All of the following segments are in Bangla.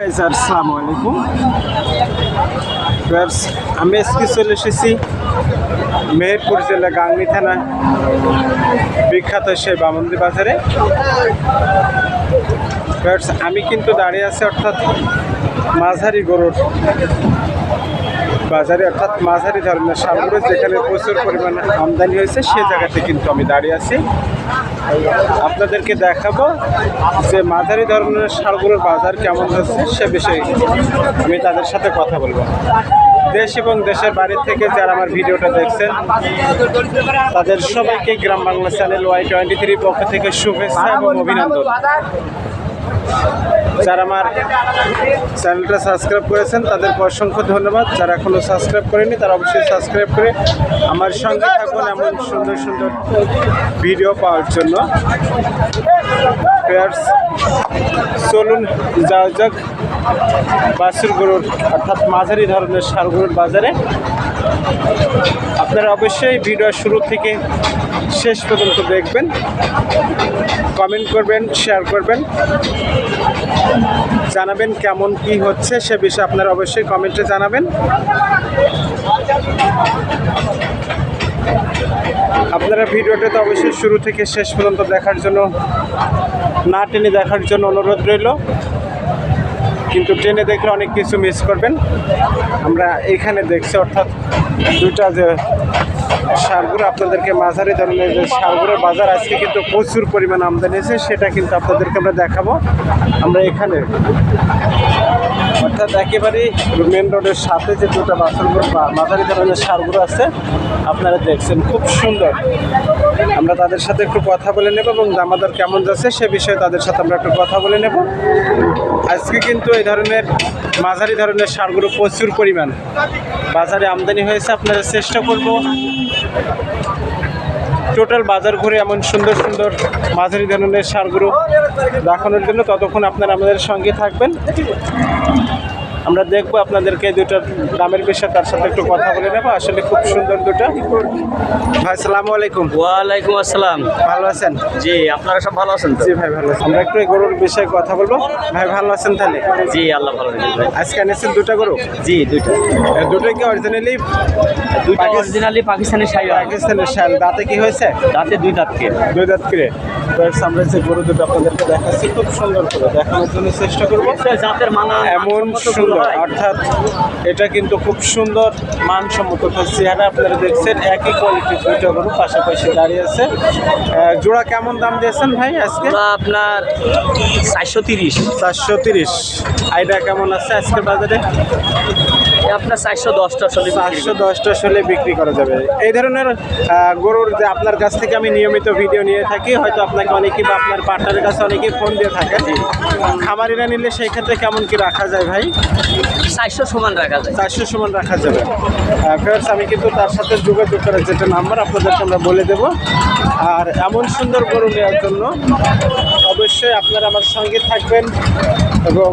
আসসালামু আলাইকুম আমি আজকে চলে এসেছি মেহেরপুর জেলা গাংনি থানা বিখ্যাত সেই বামন্দি বাজারে। আমি কিন্তু দাঁড়িয়ে আছি অর্থাৎ মাঝারি গরুর বাজারে অর্থাৎ মাঝারি ধরনের সারগুলো যেখানে প্রচুর পরিমাণে আমদানি হয়েছে, সে জায়গাতে কিন্তু আমি দাঁড়িয়ে আছি। আপনাদেরকে দেখাবো যে মাঝারি ধরনের সারগুলোর বাজার কেমন হচ্ছে, সে বিষয়ে আমি তাদের সাথে কথা বলব। দেশ এবং দেশের বাড়ি থেকে যারা আমার ভিডিওটা দেখছেন, তাদের সবাইকে Gram Bangla channel Y twenty three পক্ষ থেকে শুভেচ্ছা এবং অভিনন্দন। যারা আমার চ্যানেলটা সাবস্ক্রাইব করেছেন তাদেরকে অসংখ্য ধন্যবাদ। যারা এখনও সাবস্ক্রাইব করেনি তারা অবশ্যই সাবস্ক্রাইব করে আমার সঙ্গে থাকুন এমন সুন্দর সুন্দর ভিডিও পাওয়ার জন্য। চলুন, যাওয়া যাক। বাসুর গরুর, অর্থাৎ মাঝারি ধরনের সার গরুর বাজারে। আপনারা অবশ্যই ভিডিও শুরু থেকে শেষ পর্যন্ত দেখবেন কমেন্ট করবেন শেয়ার করবেন, জানাবেন কেমন কি হচ্ছে সে বিষয়ে আপনারা অবশ্যই কমেন্টে জানাবেন। আপনারা ভিডিওটা তো অবশ্যই শুরু থেকে শেষ পর্যন্ত দেখার জন্য, না টেনে দেখার জন্য অনুরোধ রইল। কিন্তু ট্রেনে দেখলে অনেক কিছু মিস করবেন। আমরা এখানে দেখছি, অর্থাৎ দুটা যে সারগুলো আপনাদেরকে মাঝারি ধরনের যে সারগুলোর বাজার, আজকে কিন্তু প্রচুর পরিমাণ আমদানি হয়েছে, সেটা কিন্তু আপনাদেরকে আমরা দেখাবো। আমরা এখানে অর্থাৎ একেবারেই মেন রোডের সাথে যে দুটো বাসনগুলো মাঝারি ধরনের সারগুলো আছে, আপনারা দেখছেন, খুব সুন্দর। আমরা তাদের সাথে একটু কথা বলে নেব এবং দামাদার কেমন যাচ্ছে সে বিষয়ে তাদের সাথে আমরা একটু কথা বলে নেব। আজকে কিন্তু এই ধরনের মাঝারি ধরনের সারগুলো প্রচুর পরিমাণ। বাজারে আমদানি হয়েছে, আপনারা চেষ্টা করব। টোটাল বাজার ঘুরে এমন সুন্দর সুন্দর মাঝারি ধরনের সারগুলো দেখানোর জন্য। ততক্ষণ আপনারা আমাদের সঙ্গে থাকবেন। আমরা দেখব আপনাদেরকে দুটো দামের বিষয়ে তার সাথে একটু কথা বলে নেব। আসলে খুব সুন্দর দুটো। ভাই সালামু আলাইকুম। ওয়ালাইকুম আসসালাম। ভালো আছেন? জি আপনারা সব ভালো আছেন জি ভাই ভালো আছেন আমরা একটু এই গরুর বিষয়ে কথা বলব। ভাই ভালো আছেন তাহলে? জি আল্লাহ ভালো আজকে এনেছেন দুটো গরু? জি দুইটা এ দুটোই কি অরিজিনালি পাকিস- অরিজিনালি পাকিস্তানি শাড়ি পাকিস্তানের শাল দাঁতে কি হয়েছে? তাতে দুই দাঁতকে দুই দাঁত করে? তো আমরা যে গরু দুটো আপনাদেরকে দেখাচ্ছি খুব সুন্দর করে দেখানোর জন্য চেষ্টা করব। এমন সুন্দর অর্থাৎ এটা কিন্তু খুব সুন্দর মানসম্মত চেহারা আপনারা দেখছেন একই কোয়ালিটির দুইটা গরু পাশাপাশি দাঁড়িয়ে আছে। জোড়া কেমন দাম দিয়েছেন ভাই আজকে? আপনার চারশো তিরিশ। চারশো তিরিশ। আইডিয়া কেমন আছে আজকের বাজারে? আপনার চারশো দশটা চল্লিশ চারশো দশটা আসলে বিক্রি করা যাবে। এই ধরনের গরুর যে আপনার কাছ থেকে আমি নিয়মিত ভিডিও নিয়ে থাকি হয়তো আপনাকে অনেকেই বা আপনার পার্টনারের কাছে অনেকেই ফোন দিয়ে থাকেন। খামারিরা নিলে সেই ক্ষেত্রে কেমন কি রাখা যায় ভাই? চারশো সমান রাখা যায়। চারশো সমান রাখা যাবে। ফ্রেন্ডস আমি কিন্তু তার সাথে যোগাযোগ করার যেটা নাম্বার আপনাদেরকে আমরা বলে দেব। আর এমন সুন্দর গরু নেওয়ার জন্য অবশ্যই আপনারা আমার সঙ্গে থাকবেন এবং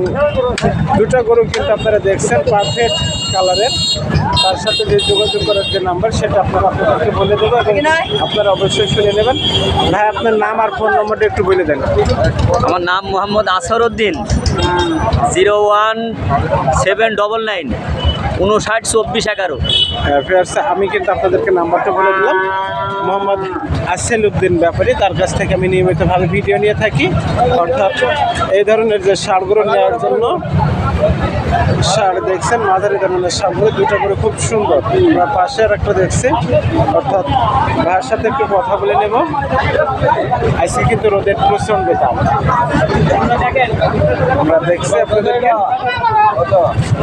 দুটো গরু কিন্তু আপনারা দেখছেন পারফেক্ট কালারের তার সাথে যে যোগাযোগ করার যে নাম্বার সেটা আপনারা আপনাদেরকে বলে দেবো এবং আপনারা অবশ্যই শুনে নেবেন। ভাই আপনার নাম আর ফোন নম্বরটা একটু বলে দেন। আমার নাম Mohammad Asaruddin zero one seven double nine উনষাট চব্বিশ এগারো। ফেয়ার্স আমি কিন্তু আপনাদেরকে নাম্বারটা বলে দিলাম। মোহাম্মদ আসেল উদ্দিন ব্যাপারে তার কাছ থেকে আমি নিয়মিতভাবে ভিডিও নিয়ে থাকি। অর্থাৎ এই ধরনের যে সারগুলো নেওয়ার জন্য সার দেখছেন, মাঝারি ধরনের সারগুলো দুটো করে খুব সুন্দর। আমরা পাশে আর একটা দেখছি, অর্থাৎ ভাইয়ের সাথে একটু কথা বলে নেব। আজকে কিন্তু রোদের প্রচণ্ড দাম আমরা দেখছি আপনাদেরকে,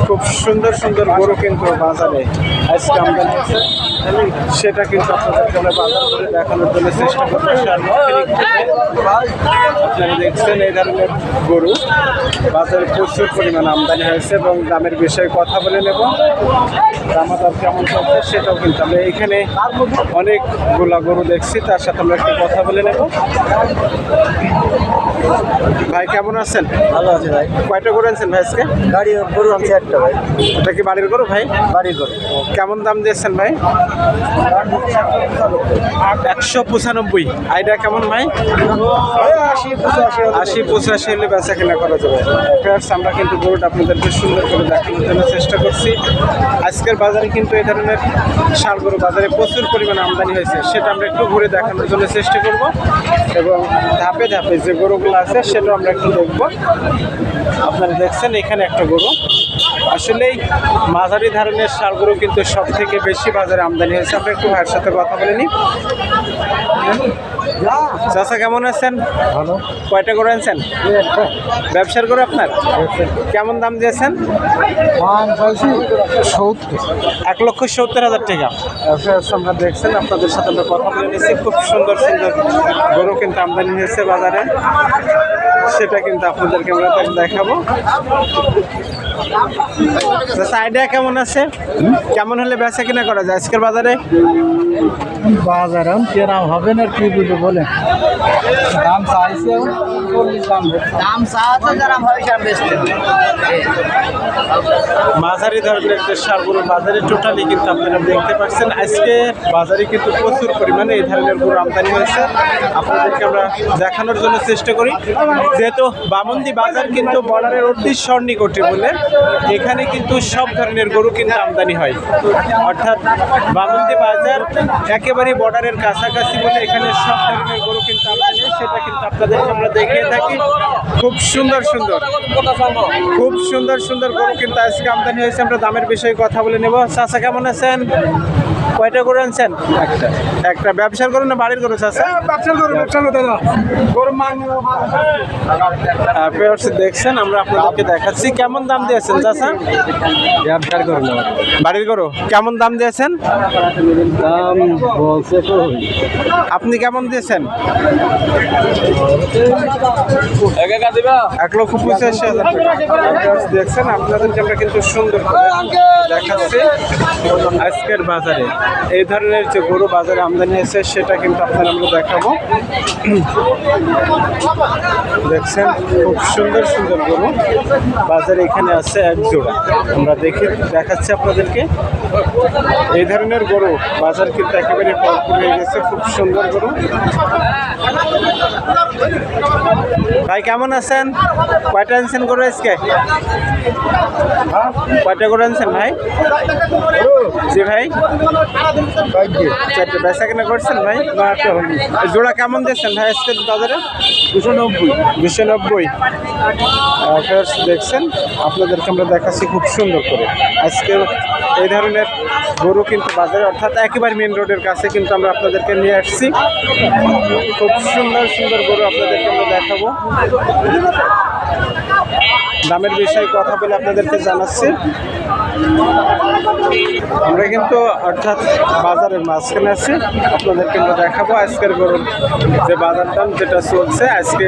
খুব সুন্দর সুন্দর গরু কিন্তু বাজারে। আজকে হয়েছে সেটা কিন্তু আপনাদেরকে আমরা বাজার করে দেখানোর জন্য চেষ্টা করব। আপনারা দেখছেন এই ধরনের গরু। বাজারে প্রচুর পরিমাণ আমদানি আমদানি হয়েছে এবং দামের বিষয়ে কথা বলে নেব। দামাদার কেমন চলছে সেটাও কিন্তু আমরা এখানে অনেকগুলা গরু দেখছি তার সাথে আমরা একটু কথা বলে নেব। ভাই কেমন আছেন? ভালো আছে ভাই। কয়টা গরু আনছেন ভাই আজকে? গাড়ি গরু আনছে একটা ভাই। ওটা কি বাড়ির গরু ভাই? বাড়ির গরু। কেমন দাম দিয়েছেন ভাই? একশো পঁচানব্বই। আইডিয়া কেমন ভাই? আশি পঁচাশি হলে বেচা কেনা করা যাবে। আমরা কিন্তু গরুটা আপনাদেরকে সুন্দর করে দেখানোর জন্য চেষ্টা করছি। আজকের বাজারে কিন্তু এই ধরনের সার গরু বাজারে প্রচুর পরিমাণে আমদানি হয়েছে, সেটা আমরা একটু ঘুরে দেখানোর জন্য চেষ্টা করব। এবং ধাপে ধাপে যে গরুগুলো আছে, সেটাও আমরা একটু দেখব। আপনারা দেখছেন এখানে একটা গরু। আসলেই মাঝারি ধরনের সার গরু কিন্তু সব থেকে বেশি বাজারে আমদানি হয়েছে। আমরা একটু ভাইয়ের সাথে কথা বলে নিই। চাষা কেমন আছেন? ভালো। কয়টা করে আনছেন? ব্যবসার করে আপনার? কেমন দাম দিয়েছেন? সত্তর। এক লক্ষ সত্তর হাজার টাকা। আমরা দেখছেন আপনাদের সাথে আমরা কথা বলে নিয়েছি। খুব সুন্দর সুন্দর গরু কিন্তু আমদানি হয়েছে বাজারে। সেটা কিন্তু আপনাদেরকে আমরা দেখাবো। আইডিয়া কেমন আছে? কেমন হলে বেচা কিনা করা যায় আজকের বাজারে? হবে না কি বুঝে বলে দাম চাইছে দাম চাওয়াতে যারা হয় সেটা বেচতে মাঝারি ধরনের যে সারগুলো বাজারে টোটালি কিন্তু আপনারা দেখতে পাচ্ছেন। আজকে বাজারে কিন্তু প্রচুর পরিমাণে এই ধরনের গরু আমদানি হয়েছে। আপনাদেরকে আমরা দেখানোর জন্য চেষ্টা করি। যেহেতু বামন্দি বাজার কিন্তু বর্ডারের অতি সন্নিকটে বলে এখানে কিন্তু সব ধরনের গরু কিন্তু আমদানি হয়। অর্থাৎ বামন্দি বাজার একেবারে বর্ডারের কাছাকাছি বলে এখানে সব ধরনের গরু কিন্তু আমদানি সেটা কিন্তু আপনাদেরকে আমরা দেখিয়ে থাকি। খুব সুন্দর সুন্দর। খুব সুন্দর সুন্দর গরু কিন্তু আজকে আমদানি হয়েছে। আমরা দামের বিষয়ে কথা বলে নেব। চাষা কেমন আছেন? কয়টা গরু আনছেন? একটা। একটা। ব্যবসার গরু না বাড়ির চাচা? ব্যবসার গরু ব্যবসার গরু দাদা। গরু দেখছেন আমরা আপনাদেরকে দেখাচ্ছি। কেমন দাম দিয়েছেন চাচা? ব্যবসার করুন বাড়ির গরু? কেমন দাম দিয়েছেন? দাম বলছে তো আপনি কেমন দিয়েছেন? এক লক্ষ পঁচাশি হাজার দেখছেন আপনাদেরকে আমরা কিন্তু সুন্দর করে দেখাচ্ছি। আজকের বাজারে এই ধরনের যে গরু বাজারে আমদানি হয়েছে, সেটা কিন্তু আপনার আমরা দেখাবো। দেখছেন, খুব সুন্দর সুন্দর গরু বাজারে এখানে আছে এক জোড়া। আমরা দেখি দেখাচ্ছি আপনাদেরকে। এই ধরনের গরু বাজার কিন্তু একেবারে হয়ে গেছে, খুব সুন্দর গরু। ভাই, কেমন আছেন? কয়টা আনছেন গরু আজকে? কয়টা গরু আনছেন ভাই? জি ভাই। চারটে বেচা কেনা করছেন ভাই জোড়া কেমন দিয়েছেন ভাই আজকে বাজারে? দুশো নব্বই। দুশো নব্বই। দেখছেন আপনাদেরকে আমরা দেখাচ্ছি খুব সুন্দর করে। আজকে এই ধরনের গরু কিন্তু বাজারে অর্থাৎ একেবারে মেন রোডের কাছে কিন্তু আমরা আপনাদেরকে নিয়ে আসছি। খুব সুন্দর সুন্দর গরু আপনাদেরকে আমরা দেখাবো। দামের বিষয়ে কথা বলে আপনাদেরকে জানাচ্ছি। আমরা কিন্তু অর্থাৎ বাজারের মাঝখানে আছি। আপনাদেরকে আমরা দেখাবো আজকের গরুর যে বাজার দাম যেটা চলছে। আজকে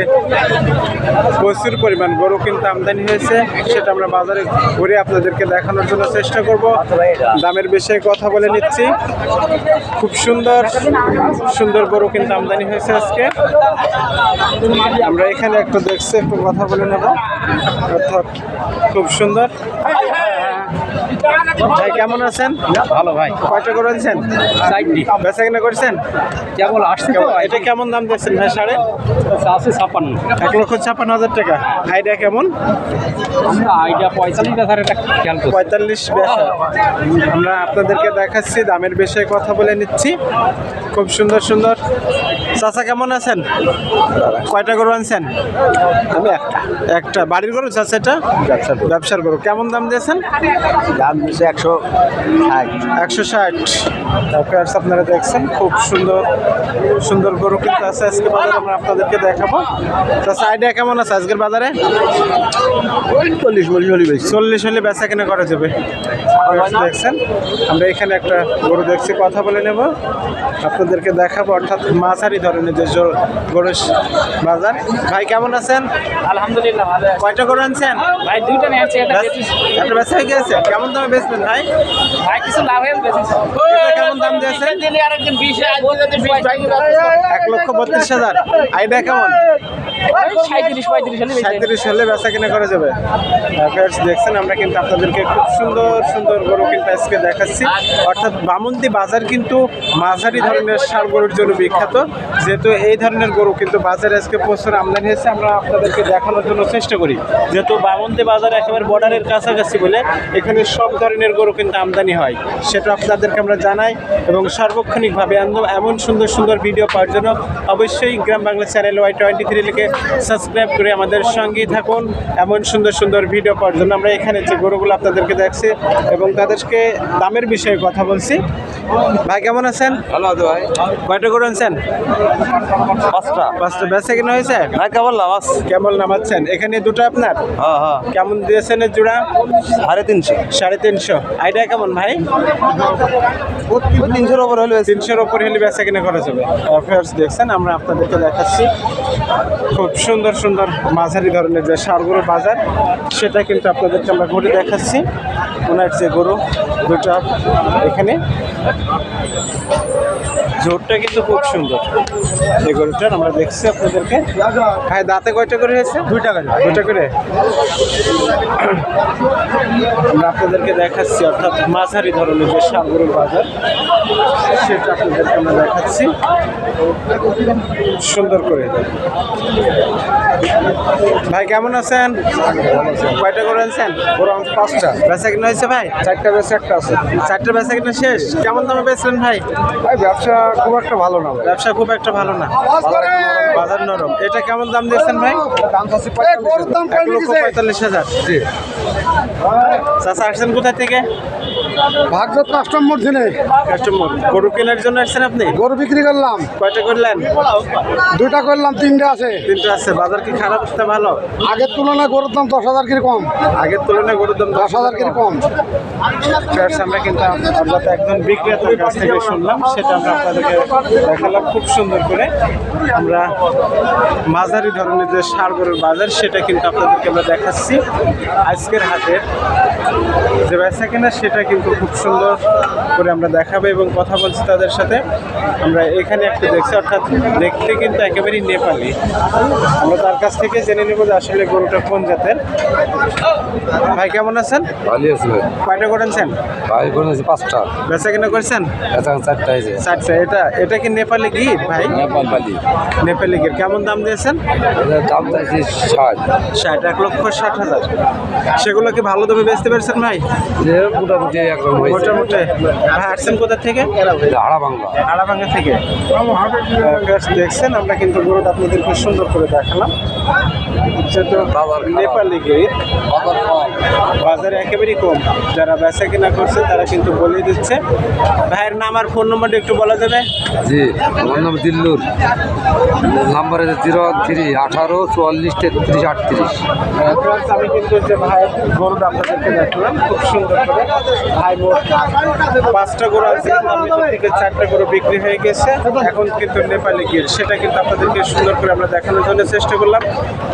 প্রচুর পরিমাণ গরু কিন্তু আমদানি হয়েছে। সেটা আমরা বাজারে ঘুরে আপনাদেরকে দেখানোর জন্য চেষ্টা করব। দামের বিষয়ে কথা বলে নিচ্ছি। খুব সুন্দর সুন্দর গরু কিন্তু আমদানি হয়েছে আজকে। আমরা এখানে একটু দেখছি, একটু কথা বলে নেব। খুব সুন্দর। ভাই কেমন আছেন? ভালো ভাই। কয়টা করে আনছেন? বেচা কেনা করছেন? কেবল আসছে কেমন- এটা কেমন দাম দিচ্ছেন ভাই সাড়ে? আছে ছাপান্ন এক লক্ষ ছাপ্পান্ন হাজার টাকা। আইডিয়া কেমন? আইডিয়া পঁয়তাল্লিশ হাজার একটা খেয়াল পঁয়তাল্লিশ আমরা আপনাদেরকে দেখাচ্ছি দামের বিষয়ে কথা বলে নিচ্ছি। খুব সুন্দর সুন্দর। চাচা কেমন আছেন? কয়টা গরু আনছেন? আমি একটা। একটা। বাড়ির গরু চাচা এটা? ব্যবসার ব্যবসার গরু। কেমন দাম দিয়েছেন? দাম দিচ্ছে একশো ষাট। একশো ষাট। তারপরে আপনারা দেখছেন খুব সুন্দর সুন্দর গরু কিন্তু আছে। আজকে বাজারে আমরা আপনাদেরকে দেখাবো। চাচা আইডিয়া কেমন আছে আজকের বাজারে? চল্লিশ চল্লিশ হলে চল্লিশ হলে বেচা কেনা করা যাবে। দেখছেন? আমরা এখানে একটা গরু দেখছি কথা বলে নেব। আপনাদেরকে দেখাবো অর্থাৎ মাঝারি ধরনের যে গরু বাজার। ভাই কেমন আছেন? আলহামদুলিল্লাহ ভালো কয়টা গরু আনছেন? ভাই দুইটা নিয়ে আসছি একটা একটা বেচা হয়ে গেছে? কেমন দামে বেচবেন ভাই? ভাই কিছু লাভ হয়ে কেমন দাম দিয়েছে দিলে এক লক্ষ বত্রিশ হাজার। আইডিয়া কেমন? সাঁত্রিশ পঁয়ত্রিশ হলে সাঁত্রিশ হলে বেচা কিনা করা যাবে। ফ্রেন্ডস দেখছেন, আমরা কিন্তু আপনাদেরকে খুব সুন্দর সুন্দর গরু কিন্তু আজকে দেখাচ্ছি। অর্থাৎ বামন্দি বাজার কিন্তু মাঝারি ধরনের সার গরুর জন্য বিখ্যাত। যেহেতু এই ধরনের গরু কিন্তু বাজারে আজকে প্রচুর আমদানি হয়েছে, আমরা আপনাদেরকে দেখানোর জন্য চেষ্টা করি। যেহেতু বামন্দি বাজার একেবারে বর্ডারের কাছাকাছি বলে এখানে সব ধরনের গরু কিন্তু আমদানি হয়। সেটা আপনাদেরকে আমরা জানাই এবং সার্বক্ষণিকভাবে এমন সুন্দর সুন্দর ভিডিও পাওয়ার জন্য অবশ্যই Gram Bangla channel Y twenty three লিখে সাবস্ক্রাইব করে আমাদের সঙ্গেই থাকুন। এমন সুন্দর সুন্দর ভিডিও পাওয়ার জন্য আমরা এখানে যে গরুগুলো আপনাদেরকে দেখছি এবং তাদেরকে দামের বিষয়ে কথা বলছি। ভাই কেমন আছেন? ভালো আছে ভাই। কয়টা গরু আনছেন? পাঁচটা। পাঁচটা। বেচা কিনা হয়েছে? না কেমন লাভ কেমন নামাচ্ছেন। এখানে দুটো আপনার? হ্যাঁ হ্যাঁ। কেমন দিয়েছেন এর জোড়া? সাড়ে তিনশো। সাড়ে তিনশো। আইডিয়া কেমন ভাই? তিনশোর ওপর হলে তিনশোর ওপর হলে বেচা কিনা করা যাবে অফার্স দেখছেন আমরা আপনাদেরকে দেখাচ্ছি। খুব সুন্দর সুন্দর মাঝারি ধরনের যে সারগুলো বাজার, সেটা কিন্তু আপনাদেরকে আমরা ঘুরে দেখাচ্ছি। ওনার যে গরু দুটা এখানে। জোরটা কিন্তু খুব সুন্দর। এই গরুটার আমরা দেখছি আপনাদেরকে। ভাই দাঁতে কয়টা করে হয়েছে? দুইটা করে। দুইটা করে? আমরা আপনাদেরকে দেখাচ্ছি অর্থাৎ মাঝারি ধরনের যে সারগরুর বাজার সেটা আপনাদেরকে আমরা দেখাচ্ছি। সুন্দর করে। ভাই কেমন আছেন? কয়টা করে আনছেন? পাঁচটা। বেচা কিনা হয়েছে ভাই? চারটা বেচা একটা আছে। চারটা বেচা কিনা শেষ? কেমন দামে বেচলেন ভাই? ভাই ব্যবসা খুব একটা ভালো না ব্যবসা খুব একটা ভালো না। বাজার নরম। এটা কেমন দাম দিয়েছেন ভাই? দাম এক লক্ষ পঁয়তাল্লিশ হাজার। চাচা আসছেন কোথা থেকে? ভাগবত কাস্টমার দিনে। কাস্টমার গরু কেনার জন্য আসছেন আপনি? গরু বিক্রি করলাম। কয়টা করলেন? দুইটা করলাম তিনটা আছে। তিনটা আছে। বাজার কি খারাপ না ভালো? আগের তুলনায় গরুর দাম দশ হাজার কি কম আগের তুলনায় গরুর দাম দশ হাজার কি কম আমরা কিন্তু আমরা তো একজন বিক্রেতার কাছ থেকে শুনলাম সেটা আমরা আপনাদেরকে দেখালাম। খুব সুন্দর করে আমরা মাঝারি ধরনের যে সার গরুর বাজার সেটা কিন্তু আপনাদেরকে আমরা দেখাচ্ছি। আজকের হাটের যে বেচা কেনা সেটা কিন্তু খুব সুন্দর করে আমরা দেখাবো এবং কথা বলছি তাদের সাথে। আমরা এখানে একটা দেখছি অর্থাৎ দেখতে কিন্তু একেবারেই নেপালি। আমরা তার কাছ থেকে জেনে নেব যে আসলে গরুটা কোন জাতের। ভাই কেমন আছেন? ভালো আছে ভাই। কয়টা করেছেন ভাই করে আছে পাঁচটা। বেচা কিনা করেছেন? চারটা হয়েছে। আচ্ছা এটা এটা কি নেপালি গির ভাই? নেপাল নেপালি গির। কেমন দাম দিয়েছেন? দাম চাইছে ষাট। ষাট এক লক্ষ ষাট হাজার। সেগুলো কি ভালো দামে বেচতে পারছেন ভাই? যে মোটামুটি একরকম হয়েছে। মোটামুটি। ভাই আসছেন কোথা থেকে? এটা হাড়া আড়াভাঙ্গা থেকে। দেখছেন আমরা কিন্তু গরুটা আপনাদেরকে সুন্দর করে দেখালাম। যেহেতু নেপালি গির। বাজারে একেবারেই কম। যারা বেচা কিনা করছে তারা কিন্তু বলে দিচ্ছে। ভাইয়ের নাম আর ফোন নম্বরটা একটু বলা যাবে? জি আমার নাম দিল্লুর। নাম্বার আছে জিরো থ্রি আঠারো চুয়াল্লিশ তেত্রিশ আটত্রিশ। আমি কিন্তু যে ভাইয়ের গরুটা আপনাদেরকে দেখলাম খুব সুন্দর করে ভাই পাঁচটা গরু আছে চারটা গরু বিক্রি হয়ে গেছে, এখন কিন্তু নেপালি গির সেটা কিন্তু আপনাদেরকে সুন্দর করে আমরা দেখানোর জন্য চেষ্টা করলাম।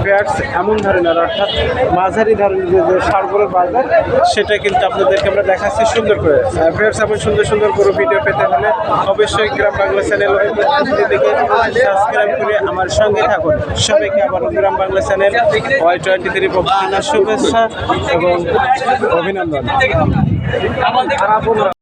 পেয়ার্স এমন ধরনের, অর্থাৎ মাঝারি ধরনের যে যে সার বাজার, সেটা কিন্তু আপনাদেরকে আমরা দেখাচ্ছি সুন্দর করে। পেয়ার্স এমন সুন্দর সুন্দর গরু ভিডিও পেতে হলে অবশ্যই গ্রাম বাংলা চ্যানেল দেখে সাবস্ক্রাইব করে আমার সঙ্গে থাকুন। সবাইকে আবার Gram Bangla channel Y twenty three শুভেচ্ছা এবং অভিনন্দন।